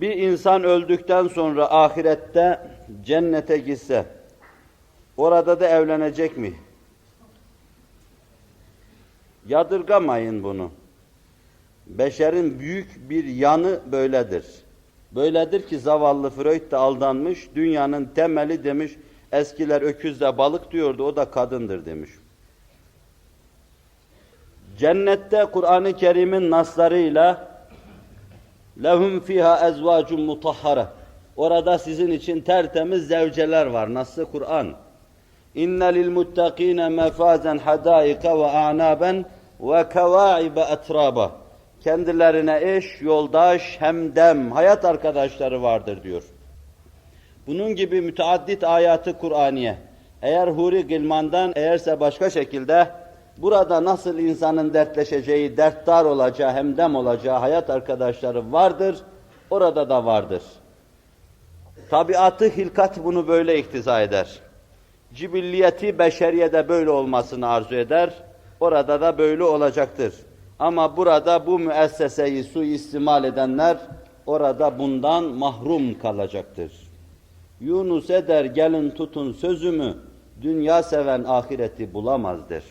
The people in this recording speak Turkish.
Bir insan öldükten sonra ahirette cennete gitse, orada da evlenecek mi? Yadırgamayın bunu. Beşerin büyük bir yanı böyledir. Böyledir ki zavallı Freud da aldanmış, dünyanın temeli demiş, eskiler öküzle balık diyordu, o da kadındır demiş. Cennette Kur'an-ı Kerim'in naslarıyla lehum fiha ezvacun mutahhara. Orada sizin için tertemiz zevceler var. Nasıl Kur'an? İnne lil muttakine mefazen hadaika ve a'naben ve kevaibe etraba. Kendilerine eş, yoldaş, hemdem, hayat arkadaşları vardır diyor. Bunun gibi müteaddit ayatı Kur'aniye. Eğer huri gilmandan, eğerse başka şekilde burada nasıl insanın dertleşeceği, dertdar olacağı, hemdem olacağı hayat arkadaşları vardır, orada da vardır. Tabiatı, hilkat bunu böyle iktiza eder. Cibilliyeti, beşeriyede böyle olmasını arzu eder, orada da böyle olacaktır. Ama burada bu müesseseyi suistimal edenler, orada bundan mahrum kalacaktır. Yunus eder gelin tutun sözümü, dünya seven ahireti bulamaz der.